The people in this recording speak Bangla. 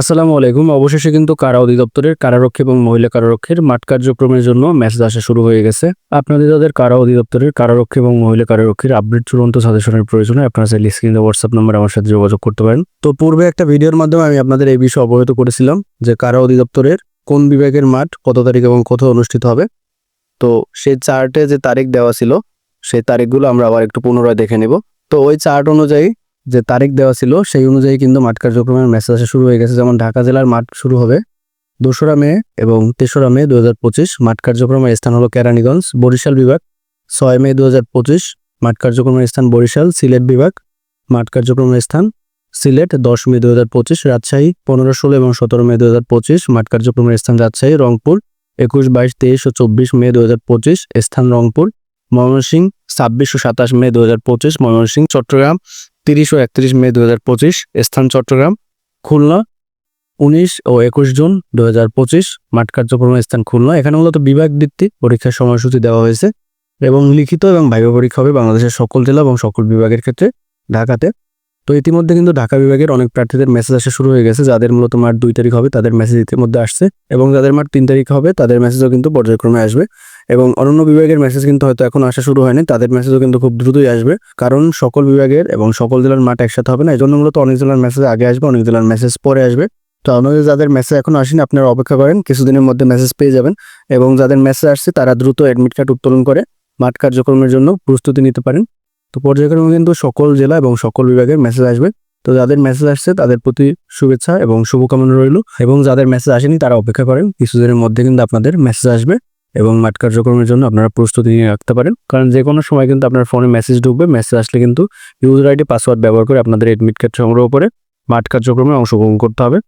আসসালামু আলাইকুম। অবশেষে কিন্তু কারা অধিদপ্তরের কারারক্ষী এবং মহিলা কারারক্ষীর মাঠ কার্যক্রমের জন্য মেসেজ আসা শুরু হয়ে গেছে। আপনাদের যাদের কারা অধিদপ্তরের কারারক্ষী এবং মহিলা কারারক্ষীর আপডেট চূড়ান্ত সাজেশনের প্রয়োজনে আপনারা চাইলে স্ক্রিনে হোয়াটসঅ্যাপ নাম্বার আমার সাথে যোগাযোগ করতে পারেন। তো পূর্বে একটা ভিডিওর মাধ্যমে আমি আপনাদের এই বিষয়ে অবহিত করেছিলাম যে কারা অধিদপ্তরের কোন বিভাগের মাঠ কত তারিখ এবং কোথায় অনুষ্ঠিত হবে। তো সেই চার্টে যে তারিখ দেওয়া ছিল, সেই তারিখগুলো আমরা আবার একটু পুনরায় দেখে নিব। তো ওই চার্ট অনুযায়ী যে তারিখ দেওয়া ছিল, সেই অনুযায়ী কিন্তু মাঠ কার্যক্রমের মেসেজ আসা শুরু হয়ে গেছে। যেমন ঢাকা জেলার মাঠ শুরু হবে দোসরা মে এবং তেসরা মে দু হাজার পঁচিশ। মাঠ কার্যক্রমের স্থান হলো কেরানীগঞ্জ, বরিশাল বিভাগ। ছয় মে দু হাজার পঁচিশ, মাঠ কার্যক্রমের স্থান বরিশাল, সিলেট বিভাগ। মাঠ কার্যক্রমের স্থান সিলেট, দশ মে দু হাজার পঁচিশ, রাজশাহী, পনেরো, ষোলো এবং সতেরো মে দু হাজার পঁচিশ। মাঠ কার্যক্রমের স্থান রাজশাহী, রংপুর। একুশ, বাইশ, তেইশ ও চব্বিশ মে দু হাজার পঁচিশ, স্থান রংপুর। ময়মনসিংহ, ছাব্বিশ ও সাতাশ মে দু হাজার পঁচিশ। ময়মনসিংহ, চট্টগ্রাম। তিরিশ ও একত্রিশ মে দু হাজার পঁচিশ, স্থান চট্টগ্রাম, খুলনা, উনিশ ও একুশ জুন দু হাজার পঁচিশ, মাঠ কার্যক্রমের স্থান খুলনা। এখানে মূলত বিভাগ ভিত্তিক পরীক্ষার সময়সূচি দেওয়া হয়েছে এবং লিখিত এবং ভাইবা পরীক্ষা হবে বাংলাদেশের সকল জেলা এবং সকল বিভাগের ক্ষেত্রে ঢাকাতে। তো ইতিমধ্যে কিন্তু ঢাকা বিভাগের অনেক প্রার্থীদের মেসেজ আসা শুরু হয়ে গেছে। যাদের মূলত মাঠ দুই তারিখ হবে, তাদের মেসেজ ইতিমধ্যে আসছে এবং যাদের মাঠ তিন তারিখ হবে, তাদের মেসেজও কিন্তু পর্যায়ক্রমে আসবে। এবং অন্যান্য বিভাগের মেসেজ কিন্তু হয়তো এখন আসা শুরু হয়নি, তাদের মেসেজও কিন্তু খুব দ্রুতই আসবে। কারণ সকল বিভাগের এবং সকল জেলার মাঠ একসাথে হবে না এই জন্য মূলত অনেক জেলার মেসেজ আগে আসবে, অনেক জেলার মেসেজ পরে আসবে। তো আপনাদের যাদের মেসেজ এখন আসেনি, আপনারা অপেক্ষা করেন, কিছুদিনের মধ্যে মেসেজ পেয়ে যাবেন। এবং যাদের মেসেজ আসছে, তারা দ্রুত অ্যাডমিট কার্ড উত্তোলন করে, মাঠ কার্যক্রমের জন্য প্রস্তুতি নিতে পারেন। তো পর্যায়ক্রমে কিন্তু সকল জেলা এবং সকল বিভাগের মেসেজ আসবে। তো যাদের মেসেজ আসছে, তাদের প্রতি শুভেচ্ছা এবং শুভকামনা রইল। এবং যাদের মেসেজ আসেনি, তারা অপেক্ষা করেন। কিছুদিনের মধ্যে কিন্তু আপনাদের মেসেজ আসবে এবং মাঠ কার্যক্রমের জন্য আপনারা প্রস্তুতি নিয়ে রাখতে পারেন। কারণ যে কোনো সময় কিন্তু আপনার ফোনে মেসেজ ঢুকবে। মেসেজ আসলে কিন্তু ইউজার আইডি পাসওয়ার্ড ব্যবহার করে আপনাদের এডমিট কার্ড সংগ্রহ করে মাঠ কার্যক্রমে অংশগ্রহণ করতে হবে।